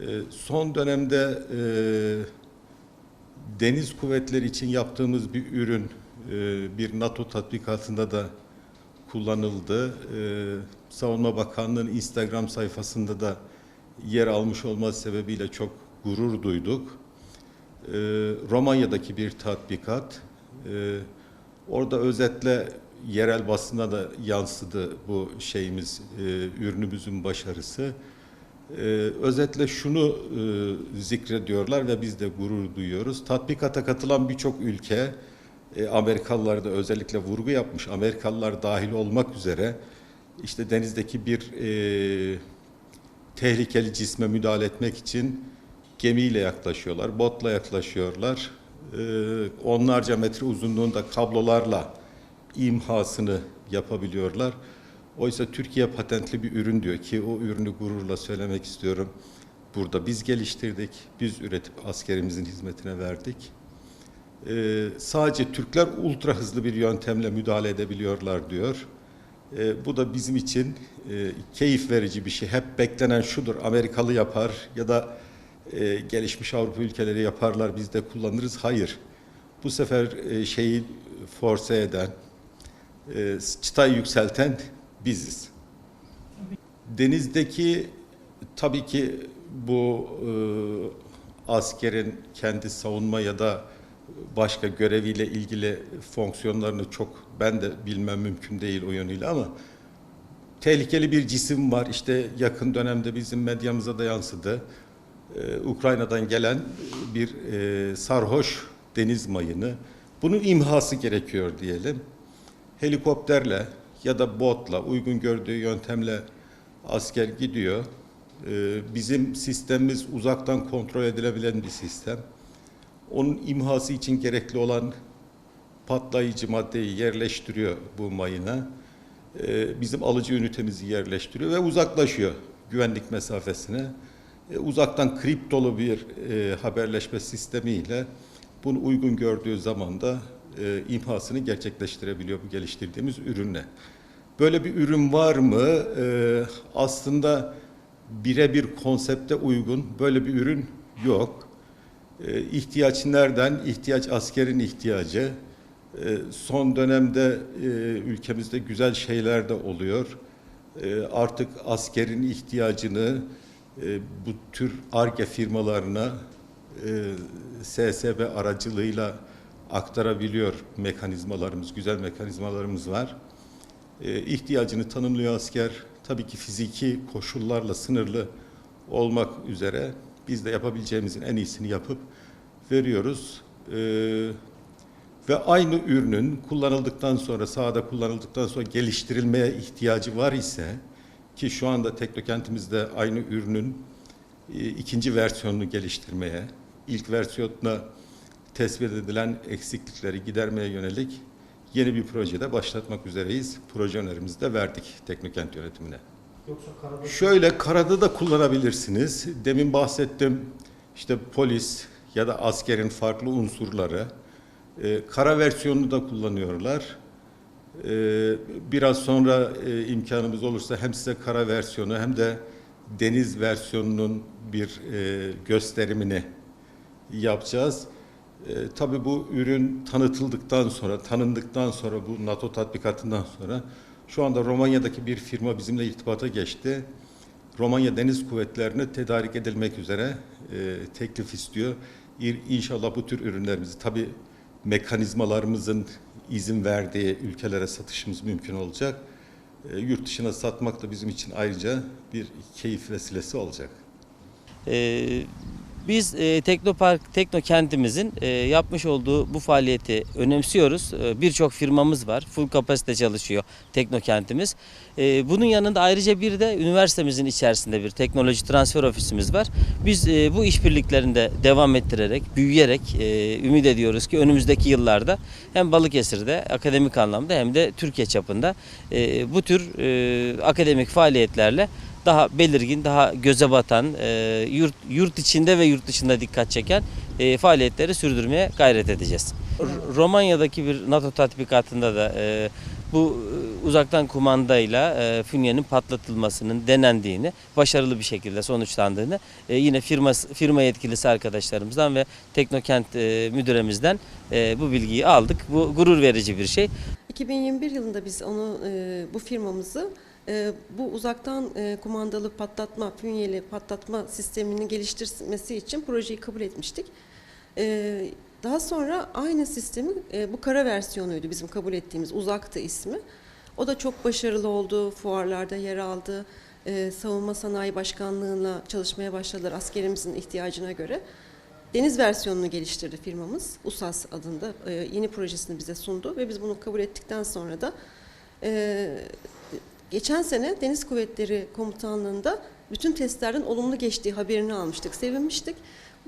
E, son dönemde e, deniz kuvvetleri için yaptığımız bir ürün e, bir NATO tatbikatında da kullanıldı. E, Savunma Bakanlığı'nın Instagram sayfasında da yer almış olması sebebiyle çok gurur duyduk. E, Romanya'daki bir tatbikat. E, orada özetle yerel basına da yansıdı bu şeyimiz, e, ürünümüzün başarısı. Ee, özetle şunu e, zikrediyorlar ve biz de gurur duyuyoruz. Tatbikata katılan birçok ülke, e, Amerikalılar da özellikle vurgu yapmış, Amerikalılar dahil olmak üzere işte denizdeki bir e, tehlikeli cisme müdahale etmek için gemiyle yaklaşıyorlar, botla yaklaşıyorlar. E, onlarca metre uzunluğunda kablolarla imhasını yapabiliyorlar. Oysa Türkiye patentli bir ürün diyor ki o ürünü gururla söylemek istiyorum. Burada biz geliştirdik, biz üretip askerimizin hizmetine verdik. Ee, sadece Türkler ultra hızlı bir yöntemle müdahale edebiliyorlar diyor. Ee, bu da bizim için e, keyif verici bir şey. Hep beklenen şudur, Amerikalı yapar ya da e, gelişmiş Avrupa ülkeleri yaparlar, biz de kullanırız. Hayır. Bu sefer e, şeyi force eden, e, çıtayı yükselten biziz. Denizdeki tabii ki bu e, askerin kendi savunma ya da başka göreviyle ilgili fonksiyonlarını çok ben de bilmem mümkün değil o yönüyle ama tehlikeli bir cisim var. İşte yakın dönemde bizim medyamıza da yansıdı. Ee, Ukrayna'dan gelen bir e, sarhoş deniz mayını. Bunun imhası gerekiyor diyelim. Helikopterle ya da botla uygun gördüğü yöntemle asker gidiyor. Ee, bizim sistemimiz uzaktan kontrol edilebilen bir sistem. Onun imhası için gerekli olan patlayıcı maddeyi yerleştiriyor bu mayına. Ee, bizim alıcı ünitemizi yerleştiriyor ve uzaklaşıyor güvenlik mesafesine. Ee, uzaktan kriptolu bir e, haberleşme sistemiyle bunu uygun gördüğü zaman da e, imhasını gerçekleştirebiliyor bu geliştirdiğimiz ürünle. Böyle bir ürün var mı? Ee, aslında birebir konsepte uygun böyle bir ürün yok. Ee, ihtiyaç nereden? İhtiyaç askerin ihtiyacı. Ee, son dönemde e, ülkemizde güzel şeyler de oluyor. Ee, artık askerin ihtiyacını e, bu tür ARGE firmalarına e, SSB aracılığıyla aktarabiliyor mekanizmalarımız, güzel mekanizmalarımız var. E, ihtiyacını tanımlıyor asker. Tabii ki fiziki koşullarla sınırlı olmak üzere biz de yapabileceğimizin en iyisini yapıp veriyoruz. E, ve aynı ürünün kullanıldıktan sonra, sahada kullanıldıktan sonra geliştirilmeye ihtiyacı var ise ki şu anda Teknokentimizde aynı ürünün e, ikinci versiyonunu geliştirmeye, ilk versiyonuna tespit edilen eksiklikleri gidermeye yönelik yeni bir projede başlatmak üzereyiz. Proje önerimizi de verdik Teknokent yönetimine. Yoksa karada Şöyle karada da kullanabilirsiniz. Demin bahsettim işte polis ya da askerin farklı unsurları. Ee, kara versiyonunu da kullanıyorlar. Ee, biraz sonra e, imkanımız olursa hem size kara versiyonu hem de deniz versiyonunun bir e, gösterimini yapacağız. E, tabii bu ürün tanıtıldıktan sonra, tanındıktan sonra bu NATO tatbikatından sonra şu anda Romanya'daki bir firma bizimle irtibata geçti. Romanya Deniz Kuvvetleri'ne tedarik edilmek üzere e, teklif istiyor. İnşallah bu tür ürünlerimizi tabii mekanizmalarımızın izin verdiği ülkelere satışımız mümkün olacak. E, yurt dışına satmak da bizim için ayrıca bir keyif vesilesi olacak. Ee, biz e, Teknopark, Teknokentimizin e, yapmış olduğu bu faaliyeti önemsiyoruz. E, Birçok firmamız var. Full kapasite çalışıyor Teknokentimiz. E, bunun yanında ayrıca bir de üniversitemizin içerisinde bir teknoloji transfer ofisimiz var. Biz e, bu işbirliklerinde devam ettirerek, büyüyerek e, ümit ediyoruz ki önümüzdeki yıllarda hem Balıkesir'de akademik anlamda hem de Türkiye çapında e, bu tür e, akademik faaliyetlerle daha belirgin, daha göze batan, e, yurt, yurt içinde ve yurt dışında dikkat çeken e, faaliyetleri sürdürmeye gayret edeceğiz. R- Romanya'daki bir NATO tatbikatında da e, bu e, uzaktan kumandayla e, fünyenin patlatılmasının denendiğini, başarılı bir şekilde sonuçlandığını e, yine firma firma yetkilisi arkadaşlarımızdan ve Teknokent e, müdüremizden e, bu bilgiyi aldık. Bu gurur verici bir şey. 2021 yılında biz onu e, bu firmamızı e, bu uzaktan e, kumandalı patlatma, fünyeli patlatma sistemini geliştirmesi için projeyi kabul etmiştik. E, daha sonra aynı sistemi e, bu kara versiyonuydu bizim kabul ettiğimiz uzaktı ismi. O da çok başarılı oldu, fuarlarda yer aldı. E, Savunma Sanayi Başkanlığı'na çalışmaya başladılar askerimizin ihtiyacına göre. Deniz versiyonunu geliştirdi firmamız. USAS adında e, yeni projesini bize sundu ve biz bunu kabul ettikten sonra da e, geçen sene Deniz Kuvvetleri Komutanlığı'nda bütün testlerden olumlu geçtiği haberini almıştık, sevinmiştik.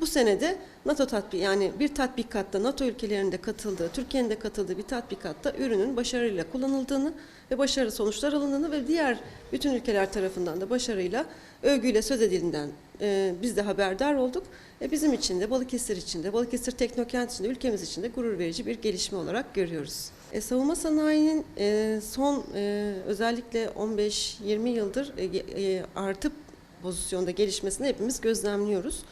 Bu sene de NATO tatbik yani bir tatbikatta NATO ülkelerinde katıldığı, Türkiye'nin de katıldığı bir tatbikatta ürünün başarıyla kullanıldığını ve başarılı sonuçlar alındığını ve diğer bütün ülkeler tarafından da başarıyla övgüyle söz edildiğinden e, biz de haberdar olduk. E, bizim için de Balıkesir için de Balıkesir Teknokent için de ülkemiz için de gurur verici bir gelişme olarak görüyoruz. E, savunma sanayinin e, son e, özellikle 15-20 yıldır e, e, artıp pozisyonda gelişmesini hepimiz gözlemliyoruz.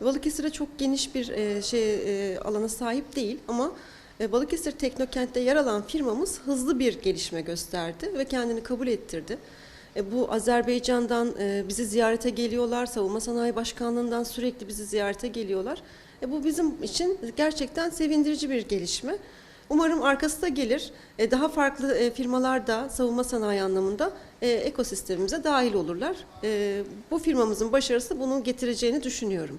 Balıkesir'e çok geniş bir e, şey e, alana sahip değil ama e, Balıkesir Teknokent'te yer alan firmamız hızlı bir gelişme gösterdi ve kendini kabul ettirdi. E, bu Azerbaycan'dan e, bizi ziyarete geliyorlar, Savunma Sanayi Başkanlığı'ndan sürekli bizi ziyarete geliyorlar. E, bu bizim için gerçekten sevindirici bir gelişme. Umarım arkası da gelir. E, daha farklı e, firmalar da savunma sanayi anlamında e, ekosistemimize dahil olurlar. E, bu firmamızın başarısı bunu getireceğini düşünüyorum.